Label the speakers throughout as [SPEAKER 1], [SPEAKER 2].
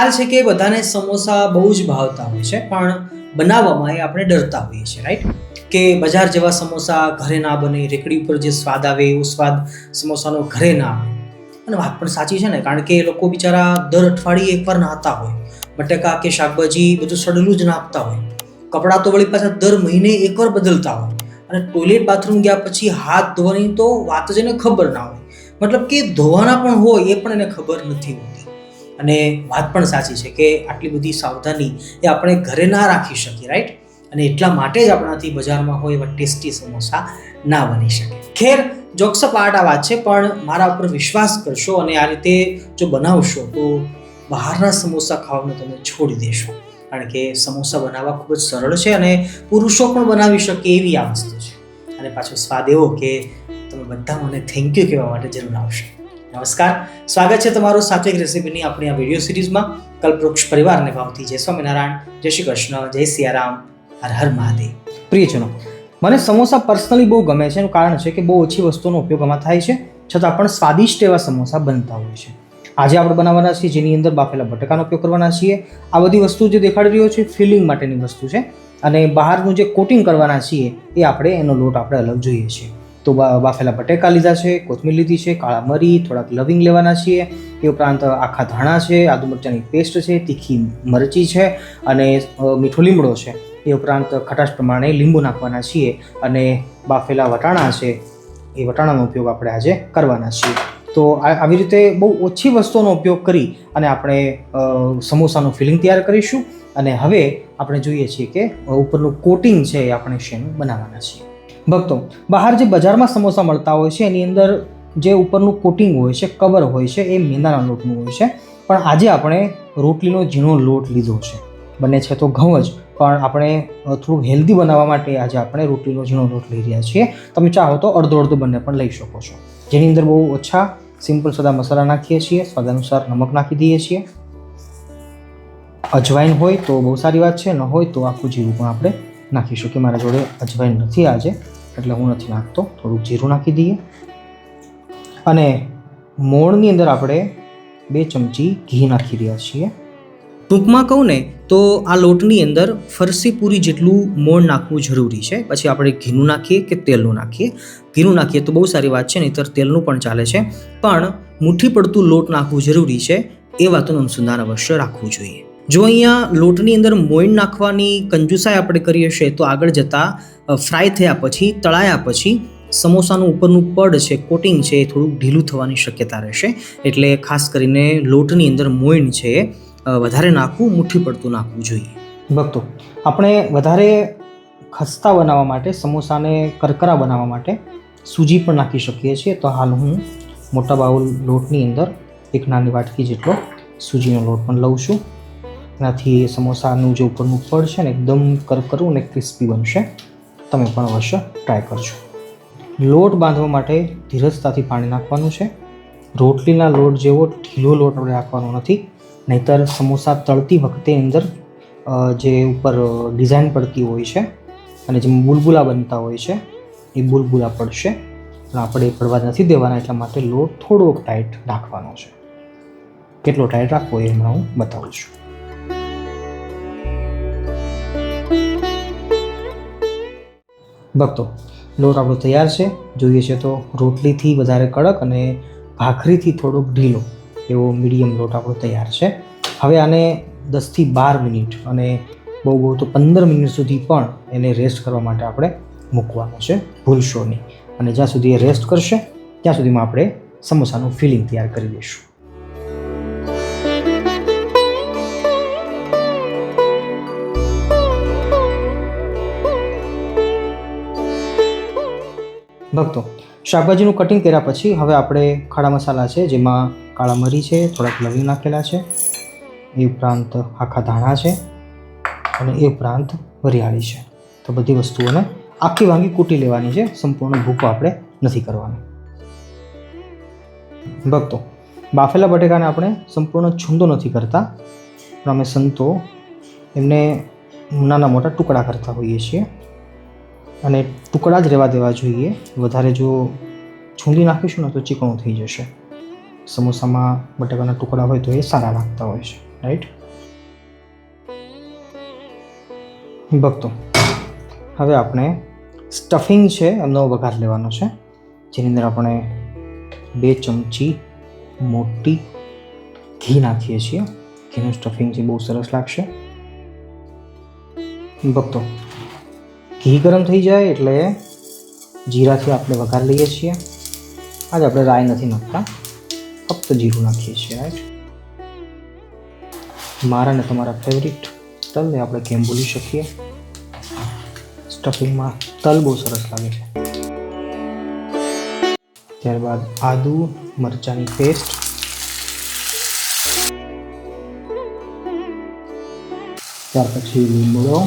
[SPEAKER 1] ખ્યાલ છે કે બધાને સમોસા બહુ જ ભાવતા હોય છે, પણ બનાવવામાં એ આપણે ડરતા હોઈએ છીએ રાઈટ કે બજાર જેવા સમોસા ઘરે ના બને, રેકડી ઉપર જે સ્વાદ આવે એવો સ્વાદ સમોસાનો ઘરે ના આવે. અને વાત પણ સાચી છે ને, કારણ કે એ લોકો બિચારા દર અઠવાડિયે એકવાર નાહતા હોય. બટેકા કે શાકભાજી બધું સડેલું જ નાખતા હોય. કપડાં તો વળી પાછા દર મહિને એકવાર બદલતા હોય. અને ટોયલેટ બાથરૂમ ગયા પછી હાથ ધોવાની તો વાત જ એને ખબર ના હોય. મતલબ કે ધોવાના પણ હોય એ પણ એને ખબર નથી હોતી. અને વાત પણ સાચી છે કે આટલી બધી સાવધાની એ આપણે ઘરે ના રાખી શકીએ રાઈટ અને એટલા માટે જ આપણાથી બજારમાં હોય એવા ટેસ્ટી સમોસા ના બની શકે. ખેર જોક્સ પાર્ટ આ વાત છે, પણ મારા ઉપર વિશ્વાસ કરશો અને આ રીતે જો બનાવશો, તો બહારના સમોસા ખાવાનું તમે છોડી દેશો. કારણ કે સમોસા બનાવવા ખૂબ જ સરળ છે અને પુરુષો પણ બનાવી શકે એવી આ વસ્તુ છે. અને પાછો સ્વાદ એવો કે તમે બધા મને થેન્ક યુ કહેવા માટે જરૂર આવશો. નમસ્કાર. સ્વાગત છે તમારું સાત્વિક રેસીપીની આપણી આ વીડિયો સિરીઝમાં કલ્પવૃક્ષ પરિવારને ભાવથી જય સ્વામિનારાયણ, જય શ્રી કૃષ્ણ, જય સિયારામ, હર હર મહાદેવ. પ્રિયજનો, મને સમોસા પર્સનલી બહુ ગમે છે, એનું કારણ છે કે બહુ ઓછી વસ્તુનો ઉપયોગ આમાં થાય છે, છતાં પણ સ્વાદિષ્ટ એવા સમોસા બનતા હોય છે. આજે આપણે બનાવવાના છીએ જેની અંદર બાફેલા બટાકાનો ઉપયોગ કરવાના છીએ. આ બધી વસ્તુ જે દેખાડી રહ્યો છે, ફિલિંગ માટેની વસ્તુ છે. અને બહારનું જે કોટિંગ કરવાના છીએ, એ આપણે એનો લોટ આપણે અલગ જોઈએ છીએ. તો બાફેલા બટેકા લીધા છે, કોથમીર લીધી છે, કાળા મરી, થોડાક લવિંગ લેવાના છીએ. એ ઉપરાંત આખા ધાણા છે, આદુ મરચાંની પેસ્ટ છે, તીખી મરચી છે અને મીઠો લીમડો છે. એ ઉપરાંત ખટાશ પ્રમાણે લીંબુ નાખવાના છીએ અને બાફેલા વટાણા છે, એ વટાણાનો ઉપયોગ આપણે આજે કરવાના છીએ. તો આવી રીતે બહુ ઓછી વસ્તુઓનો ઉપયોગ કરી અને આપણે સમોસાનું ફિલિંગ તૈયાર કરીશું. અને હવે આપણે જોઈએ છીએ કે ઉપરનું કોટિંગ છે એ આપણે શેનું બનાવવાના છીએ. ભક્તો, બહાર જે બજારમાં સમોસા મળતા હોય છે, એની અંદર જે ઉપરનું કોટિંગ હોય છે કવર હોય છે, એ મેંદાના લોટનું હોય છે. પણ આજે આપણે રોટલીનો ઝીણો લોટ લીધો છે. બને છે તો ઘઉં જ, પણ આપણે થોડું હેલ્ધી બનાવવા માટે આજે આપણે રોટલીનો ઝીણો લોટ લઈ રહ્યા છીએ. તમે ચાહો તો અડધો અડધો બંને પણ લઈ શકો છો. જેની અંદર બહુ ઓછા સિમ્પલ સદા મસાલા નાખીએ છીએ. સ્વાદ અનુસાર નમક નાખી દઈએ છીએ. અજવાઈન હોય તો બહુ સારી વાત છે, ન હોય તો આખું જીરું પણ આપણે નાખીશું કે મારા જોડે અજવાઈન નથી આજે, એટલે હું નથી નાખતો. થોડુંક જીરું નાખી દઈએ. અને મોણની અંદર આપણે બે ચમચી ઘી નાખી રહ્યા છીએ. ટૂંકમાં કહું ને, તો આ લોટની અંદર ફરસી પૂરી જેટલું મોણ નાખવું જરૂરી છે. પછી આપણે ઘીનું નાખીએ કે તેલનું નાખીએ? ઘીનું નાખીએ તો બહુ સારી વાત છે, નહીંતર તેલનું પણ ચાલે છે. પણ મુઠ્ઠી પડતું લોટ નાખવું જરૂરી છે, એ વાતનું અનુસંધાન અવશ્ય રાખવું જોઈએ. જો અહીંયા લોટની અંદર મોઈન નાખવાની કંજુસાઈ આપણે કરીએ છીએ તો આગળ જતાં ફ્રાય થયા પછી, તળાયા પછી સમોસાનું ઉપરનું પડ છે, કોટિંગ છે એ થોડુંક ઢીલું થવાની શક્યતા રહેશે. એટલે ખાસ કરીને લોટની અંદર મોઈન છે વધારે નાખવું, મુઠ્ઠી પડતું નાખવું જોઈએ. ભક્તો, આપણે વધારે ખસ્તા બનાવવા માટે, સમોસાને કરકરા બનાવવા માટે સૂજી પણ નાખી શકીએ છીએ. તો હાલ હું મોટા બાઉલ લોટની અંદર એક નાની વાટકી જેટલો સૂજીનો લોટ પણ લઉં છું. એનાથી સમોસાનું જે ઉપરનું પડ છે ને, એકદમ કરકરું અને ક્રિસ્પી બનશે. તમે પણ અવશ્ય ટ્રાય કરજો. લોટ બાંધવા માટે ધીરજતાથી પાણી નાખવાનું છે. રોટલીના લોટ જેવો ઢીલો લોટ આપણે રાખવાનો નથી. નહીતર સમોસા તળતી વખતે અંદર જે ઉપર ડિઝાઇન પડતી હોય છે અને જે બુલબુલા બનતા હોય છે, એ બુલબુલા પડશે. પણ આપણે એ પડવા નથી દેવાના, એટલા માટે લોટ થોડોક ટાઈટ રાખવાનો છે. કેટલો ટાઈટ રાખવો એ હમણાં હું બતાવું છું. ભક્તો, લોટ આપણો તૈયાર છે. જોઈએ છે તો રોટલીથી વધારે કડક અને ભાખરીથી થોડોક ઢીલો એવો મીડિયમ લોટ આપણો તૈયાર છે. હવે આને દસથી બાર મિનિટ અને બહુ બહુ તો પંદર મિનિટ સુધી પણ એને રેસ્ટ કરવા માટે આપણે મૂકવાનો છે. ભૂલશો નહીં. અને જ્યાં સુધી એ રેસ્ટ કરશે, ત્યાં સુધીમાં આપણે સમોસાનું ફિલિંગ તૈયાર કરી દઈશું. ભક્તો, શાકભાજીનું કટિંગ કર્યા પછી હવે આપણે ખાડા મસાલા છે, જેમાં કાળા મરી છે, થોડાક લવિંગ નાખેલા છે, એ ઉપરાંત આખા ધાણા છે અને એ ઉપરાંત વરિયાળી છે. તો બધી વસ્તુઓને આખી વાંગી કૂટી લેવાની છે, સંપૂર્ણ ભૂકો આપણે નથી કરવાનો. ભક્તો, બાફેલા બટેકાને આપણે સંપૂર્ણ છૂંદો નથી કરતા, પણ અમે સંતો એમને નાના મોટા ટુકડા કરતા હોઈએ છીએ. અને ટુકડા જ રહેવા દેવા જોઈએ. વધારે જો છૂંદી નાખીશું ને તો ચીકણું થઈ જશે. સમોસામાં બટાકાના ટુકડા હોય તો એ સારા લાગતા હોય છે રાઈટ ભક્તો, હવે આપણે સ્ટફિંગ છે, એમનો વઘાર લેવાનો છે. જેની અંદર આપણે બે ચમચી મોટી ઘી નાખીએ છીએ. ઘીનું સ્ટફિંગ છે બહુ સરસ લાગશે. ભક્તો ઘી ગરમ થઈ જાય એટલે જીરાથી આપણે વઘાર લઈએ છીએ. આજે આપણે રાઈ નથી નાખતા. ફક્ત જીરું નાખીએ છીએ રાઈટ મારા ને તમારા ફેવરિટ તલને આપણે કેમ ભૂલી શકીએ? સ્ટફિંગમાં તલ બહુ સરસ લાગે છે. ત્યારબાદ આદુ મરચાંની પેસ્ટ ત્યાર પછી લીમડો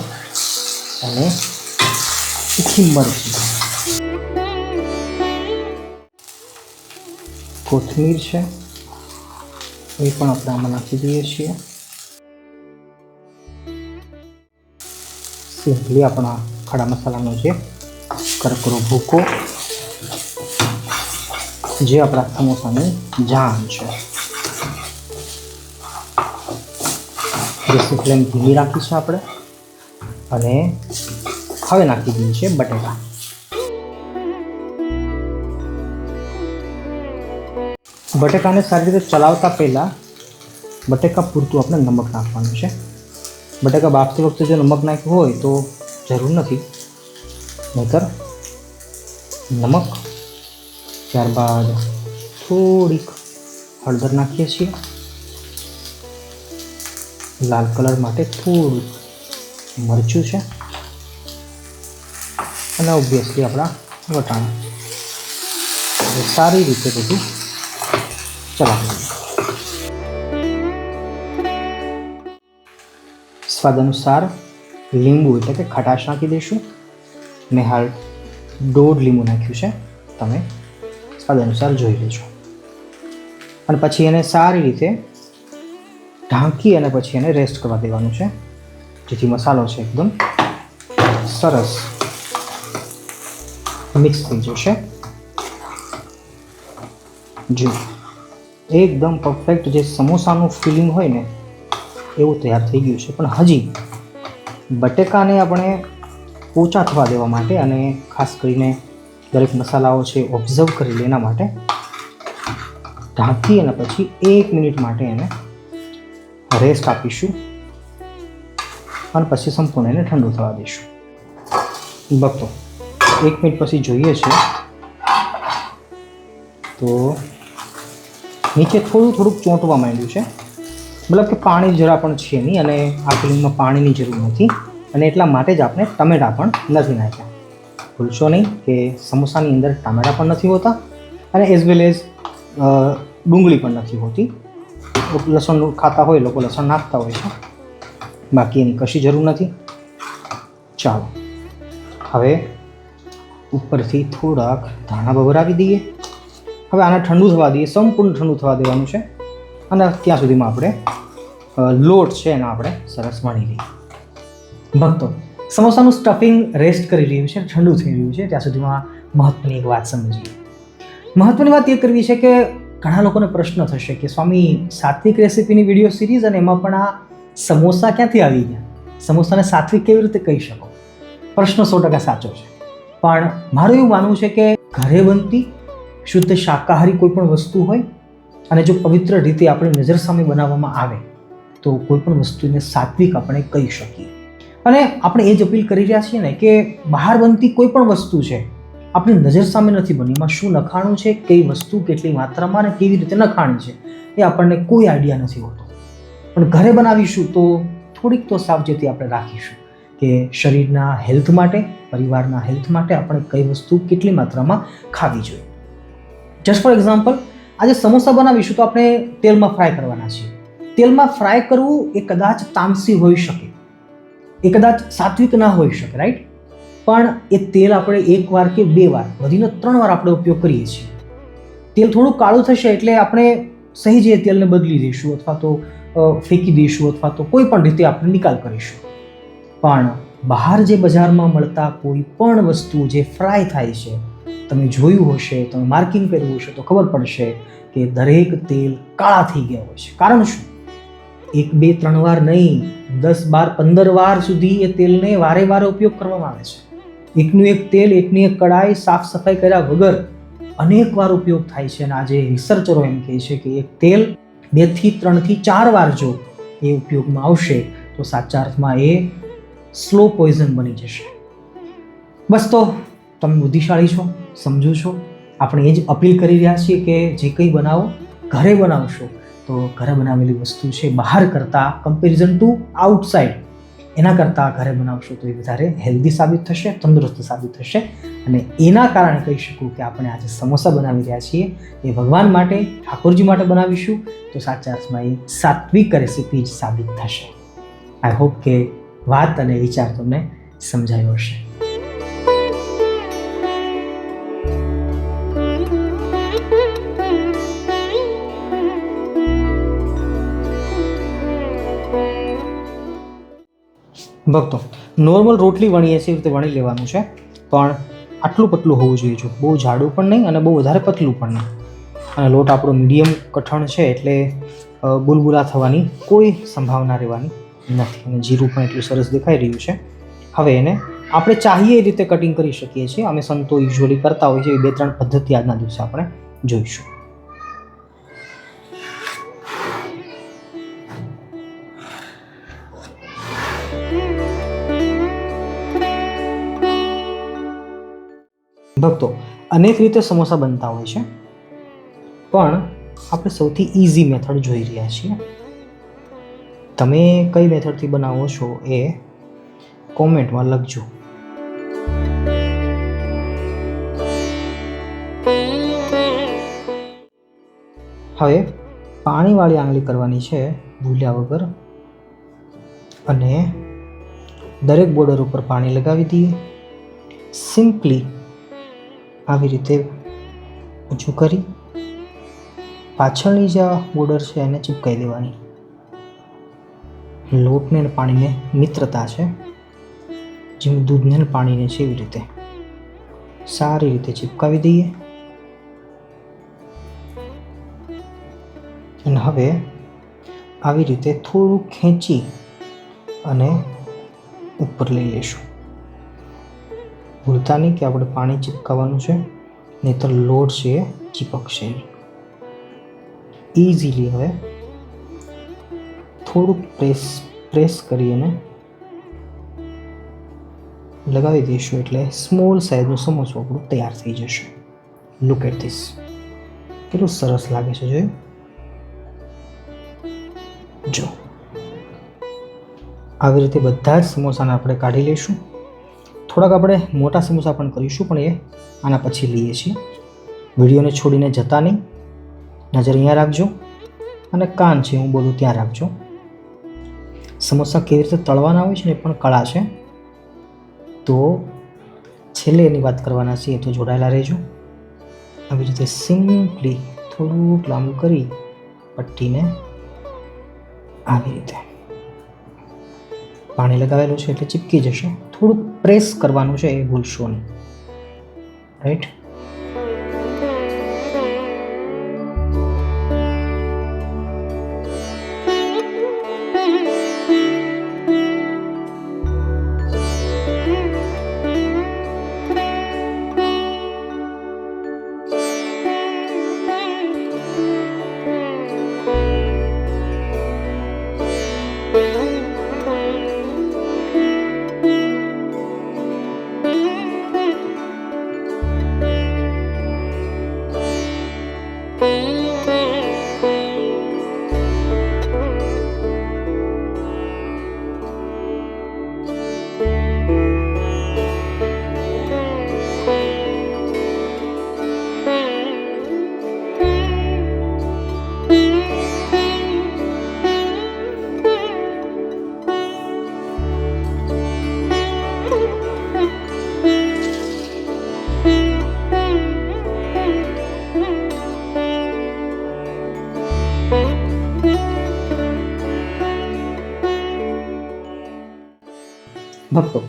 [SPEAKER 1] અને મરચી કોથમીર છે, એ પણ આપણે આમાં નાખી દઈએ છીએ. સિમ્પલી આપણા ખડા મસાલાનો જે કરકરો ભૂકો, જે આપણા સમોસાની જાન છે. ગેસની ફ્લેમ ધીમી રાખી છે આપણે. અને હવે નાખી દીધું છે બટેટા. બટેકાને સારી રીતે ચલાવતા પહેલાં બટેકા પૂરતું આપણે નમક નાખવાનું છે. બટેકા બાફતી વખતે જો નમક નાખ્યું હોય તો જરૂર નથી. નહીતર નમક ત્યારબાદ થોડીક હળદર નાખીએ છીએ. લાલ કલર માટે થોડુંક મરચું છે. અને ઓબ્વિયસલી આપણા વટાણા સારી રીતે બધું ચલાવી સ્વાદ અનુસાર લીંબુ એટલે કે ખટાશ નાખી દઈશું. મેં હાલ દોઢ લીંબુ નાખ્યું છે. તમે સ્વાદ અનુસાર જોઈ લેજો. અને પછી એને સારી રીતે ઢાંકી અને પછી એને રેસ્ટ કરવા દેવાનું છે. જેથી મસાલો છે એકદમ સરસ. મિક્સ થઈ જશે જો એકદમ પરફેક્ટ જે સમોસાનું ફિલિંગ હોય ને એવું તૈયાર થઈ ગયું છે પણ હજી બટેકાને આપણે ઓછા થવા દેવા માટે અને ખાસ કરીને દરેક મસાલાઓ છે ઓબ્ઝર્વ કરી લે એના માટે ઢાંકી અને પછી એક મિનિટ માટે એને રેસ્ટ આપીશું અને પછી સંપૂર્ણ એને ઠંડુ થવા દઈશું ભક્તો એક મિનિટ પછી જોઈએ છે. તો નીચે થોડું થોડુંક ચોંટવા માંડ્યું છે. મતલબ કે પાણી જરા પણ છે નહીં અને આ ફિલ્મમાં પાણીની જરૂર નથી. અને એટલા માટે જ આપણે ટમેટા પણ નથી નાખ્યા. ભૂલશો નહીં કે સમોસાની અંદર ટામેટા પણ નથી હોતા અને એઝ વેલ એઝ ડુંગળી પણ નથી હોતી. લસણ ખાતા હોય, લોકો લસણ નાખતા હોય છે. બાકી એની કશી જરૂર નથી. ચાલો. હવે ઉપરથી થોડાક ધાણા ભભરાવી દઈએ. હવે આને ઠંડુ થવા દઈએ, સંપૂર્ણ ઠંડુ થવા દેવાનું છે. અને ત્યાં સુધીમાં આપણે લોટ છે એના આપણે સરસ માણી લઈએ. ભક્તો, સમોસાનું સ્ટફિંગ રેસ્ટ કરી રહ્યું છે, ઠંડુ થઈ રહ્યું છે, ત્યાં સુધીમાં મહત્વની એક વાત સમજીએ. મહત્વની વાત એ કરવી છે કે ઘણા લોકોને પ્રશ્ન થશે કે સ્વામી, સાત્વિક રેસિપીની વીડિયો સિરીઝ અને એમાં પણ આ સમોસા ક્યાંથી આવી ગયા? સમોસાને સાત્વિક કેવી રીતે કહી શકો? પ્રશ્ન સો ટકા સાચો છે. પણ મારું એવું માનવું છે કે ઘરે બનતી શુદ્ધ શાકાહારી કોઈ પણ વસ્તુ હોય અને જો પવિત્ર રીતે આપણી નજર સામે બનાવવામાં આવે, તો કોઈ પણ વસ્તુને સાત્વિક આપણે કહી શકીએ. અને આપણે એ જ અપીલ કરી રહ્યા છીએ ને કે બહાર બનતી કોઈ પણ વસ્તુ છે, આપણી નજર સામે નથી બની એમાં શું નખાણું છે, કઈ વસ્તુ, કેટલી માત્રામાં અને કેવી રીતે નખાણી છે, એ આપણને કોઈ આઈડિયા નથી હોતો. પણ ઘરે બનાવીશું તો થોડીક તો સાવચેતી આપણે રાખીશું. કે શરીરના હેલ્થ માટે, પરિવારના હેલ્થ માટે આપણે કઈ વસ્તુ કેટલી માત્રામાં ખાવી જોઈએ. જસ્ટ ફોર એક્ઝામ્પલ આજે સમોસા બનાવીશું તો આપણે તેલમાં ફ્રાય કરવાના છીએ. તેલમાં ફ્રાય કરવું એ કદાચ તામસી હોઈ શકે. એ કદાચ સાત્વિક ના હોઈ શકે રાઈટ પણ એ તેલ આપણે એક વાર કે બે વાર, વધીને ત્રણ વાર આપણે ઉપયોગ કરીએ છીએ. તેલ થોડું કાળું થશે એટલે આપણે સહેજ એ તેલને બદલી દઈશું અથવા તો ફેંકી દઈશું અથવા તો કોઈ પણ રીતે આપણે નિકાલ કરીશું. પણ બહાર જે બજારમાં મળતા કોઈ પણ વસ્તુ જે ફ્રાય થાય છે, તમે જોયું હશે, તમે માર્કિંગ કર્યું હશે, તો ખબર પડશે કે દરેક તેલ કાળા થઈ ગયા હોય છે. કારણ શું? એક, બે, ત્રણ વાર નહીં, દસ બાર, પંદર વાર સુધી એ તેલને વારે વારે ઉપયોગ કરવામાં આવે છે. એકનું એક તેલ, એકની એક કડાઈ સાફ સફાઈ કર્યા વગર અનેક વાર ઉપયોગ થાય છે. અને આજે રિસર્ચરો એમ કહે છે કે એક તેલ બેથી ત્રણથી ચાર વાર જો એ ઉપયોગમાં આવશે, તો સાચા અર્થમાં એ સ્લો પોઈઝન બની જશે. બસ તો તમે બુદ્ધિશાળી છો, સમજો છો. આપણે એ જ અપીલ કરી રહ્યા છીએ કે જે કંઈ બનાવો, ઘરે બનાવશો. તો ઘરે બનાવેલી વસ્તુ છે બહાર કરતાં કમ્પેરિઝન ટુ આઉટસાઇડ એના કરતાં ઘરે બનાવશો તો એ વધારે હેલ્ધી સાબિત થશે, તંદુરસ્ત સાબિત થશે. અને એના કારણે કહી શકું કે આપણે આજે સમોસા બનાવી રહ્યા છીએ. એ ભગવાન માટે, ઠાકોરજી માટે બનાવીશું. તો સાચા અર્થમાં એ સાત્વિક રેસીપી જ સાબિત થશે. આઈ હોપ કે વાત અને વિચાર તમને સમજાયો હશે. ભક્તો, નોર્મલ રોટલી વણીએ છીએ રીતે વણી લેવાનું છે, પણ આટલું પતલું હોવું જોઈએ જો. બહુ જાડું પણ નહીં અને બહુ વધારે પતલું પણ નહીં. અને લોટ આપણો મીડિયમ કઠણ છે એટલે બુલબુલા થવાની કોઈ સંભાવના રહેવાની નથી અને જીરું પણ એટલું સરસ દેખાઈ રહ્યું છે. હવે એને આપણે ચાહીએ એ રીતે કટિંગ કરી શકીએ છીએ. અમે સંતો યુઝ્યુઅલી કરતા હોઈએ છીએ બે ત્રણ પદ્ધતિ આજના દિવસે આપણે જોઈશું. ભક્તો, અનેક રીતે સમોસા બનતા હોય છે, પણ આપણે સૌથી ઇઝી મેથડ જોઈ રહ્યા છીએ. તમે કઈ મેથડથી બનાવો છો એ કોમેન્ટમાં લખજો. હવે પાણીવાળી આંગળી કરવાની છે ભૂલ્યા વગર અને દરેક બોર્ડર ઉપર પાણી લગાવી દઈએ. સિમ્પલી આવી રીતે ઊંચું કરી પાછળની જે બોર્ડર છે એને ચીપકાઈ દેવાની. લોટને પાણીને મિત્રતા છે. જેમ દૂધને પાણીને છે એવી રીતે સારી રીતે ચીપકાવી દઈએ. અને હવે આવી રીતે થોડું ખેંચી અને ઉપર લઈ લઈશું. ભૂલતા નહીં કે આપણે પાણી ચીપકાવવાનું છે, નહીંતર લોટ છે એ ચીપકશે ઇઝીલી હવે થોડુંક પ્રેસ પ્રેસ કરી અને લગાવી દઈશું એટલે સ્મોલ સાઇઝનું સમોસું આપણું તૈયાર થઈ જશે. લુક એટ ધીસ કેટલું સરસ લાગે છે જોયું? જો. આવી રીતે બધા જ સમોસાને આપણે કાઢી લઈશું. થોડાક આપણે મોટા સમોસા પણ કરીશું, પણ એ આના પછી લઈએ છીએ. વિડીયોને છોડીને જતા નહીં. નજર અહીંયા રાખજો. અને કાન છે હું બોલું ત્યાં રાખજો. સમોસા કેવી રીતે તળવાના હોય છે ને પણ કળા છે. તો છેલ્લે એની વાત કરવાના છીએ, તો જોડાયેલા રહેજો. આવી રીતે સિમ્પલી થોડુંક લાંબુ કરી પટ્ટીને આવી રીતે પાણી લગાવેલું છે એટલે ચીપકી જશે. થોડુંક પ્રેસ કરવાનું છે એ ભૂલશો નહીં. રાઈટ ભક્તો.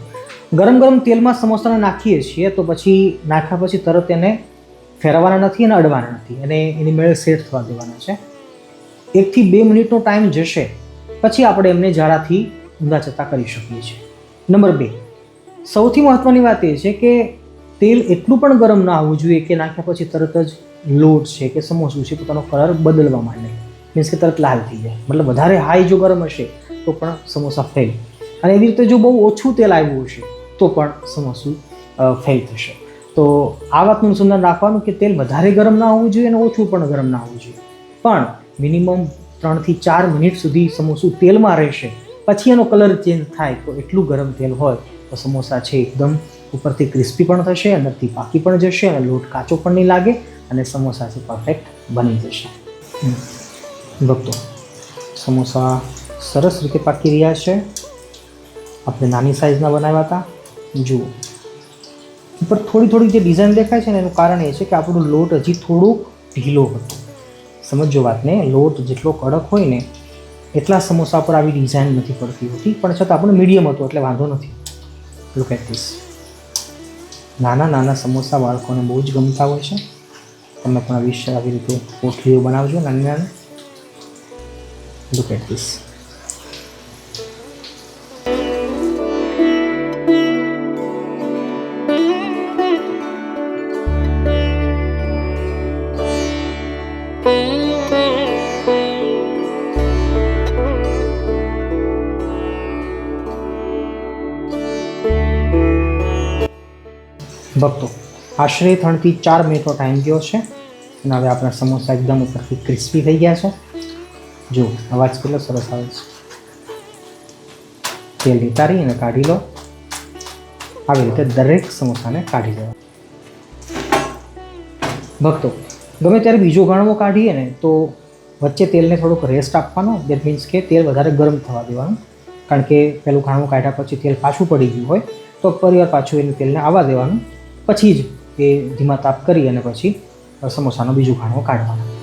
[SPEAKER 1] ગરમ ગરમ તેલમાં સમોસાને નાખીએ છીએ તો પછી નાખ્યા પછી તરત એને ફેરવવાના નથી અને અડવાના નથી. અને એની મેળે સેટ થવા દેવાના છે. એકથી બે મિનિટનો ટાઈમ જશે પછી આપણે એમને ઝાડાથી ઊંધા જતા કરી શકીએ છીએ. નંબર બે. સૌથી મહત્ત્વની વાત એ છે કે તેલ એટલું પણ ગરમ ના હોવું જોઈએ કે નાખ્યા પછી તરત જ લોટ છે કે સમોસું છે પોતાનો કલર બદલવા માંડે. મીન્સ કે તરત લાલ થઈ જાય. મતલબ વધારે હાઈ જો ગરમ હશે તો પણ સમોસા ફેલ. અને એવી રીતે જો બહુ ઓછું તેલ આવ્યું હશે, તો પણ સમોસું ફેલ થશે. તો આ વાતનું અનુસંધાન રાખવાનું કે તેલ વધારે ગરમ ના હોવું જોઈએ અને ઓછું પણ ગરમ ના હોવું જોઈએ. પણ મિનિમમ ત્રણથી ચાર મિનિટ સુધી સમોસું તેલમાં રહેશે, પછી એનો કલર ચેન્જ થાય તો એટલું ગરમ તેલ હોય તો સમોસા છે એકદમ ઉપરથી ક્રિસ્પી પણ થશે, અંદરથી પાકી પણ જશે અને લોટ કાચો પણ નહીં લાગે અને સમોસા છે પરફેક્ટ બની જશે. ભક્તો, સમોસા સરસ રીતે પાકી રહ્યા છે. આપણે નાની સાઇઝના બનાવ્યા હતા. જુઓ. ઉપર થોડી થોડી જે ડિઝાઇન દેખાય છે ને, એનું કારણ એ છે કે આપણું લોટ હજી થોડુંક ઢીલો હતો. સમજો વાતને, લોટ જેટલો કડક હોય ને, એટલા સમોસા પર આવી ડિઝાઇન નથી પડતી હોતી, પણ છતાં આપણે મીડિયમ હતો, એટલે વાંધો નથી. લુક એટ ધીસ નાના નાના સમોસા બાળકોને બહુ જ ગમતા હોય છે. તમે પણ આવી રીતે કોઠલીઓ બનાવજો નાની નાની. લુક એટ ધીસ ભક્તો આશરે ત્રણથી ચાર મિનિટનો ટાઈમ ગયો છે. અને હવે આપણા સમોસા એકદમ ઉપરથી ક્રિસ્પી થઈ ગયા છે. જો, અવાજ કેટલો સરસ આવે છે. તેલ નિતારી અને કાઢી લો. આવી રીતે દરેક સમોસાને કાઢી લેવા. ભક્તો, ગમે ત્યારે બીજો ગણવો કાઢીએ ને, તો વચ્ચે તેલને થોડુંક રેસ્ટ આપવાનો. દેટ મીન્સ કે તેલ વધારે ગરમ થવા દેવાનું. કારણ કે પેલું ખાણું કાઢ્યા પછી તેલ પાછું પડી ગયું હોય, તો ફરીવાર પાછું એને તેલને આવવા દેવાનું. પછી જ એ ધીમા તાપ કરી અને પછી સમોસાનો બીજું ખાણો કાઢવાનું.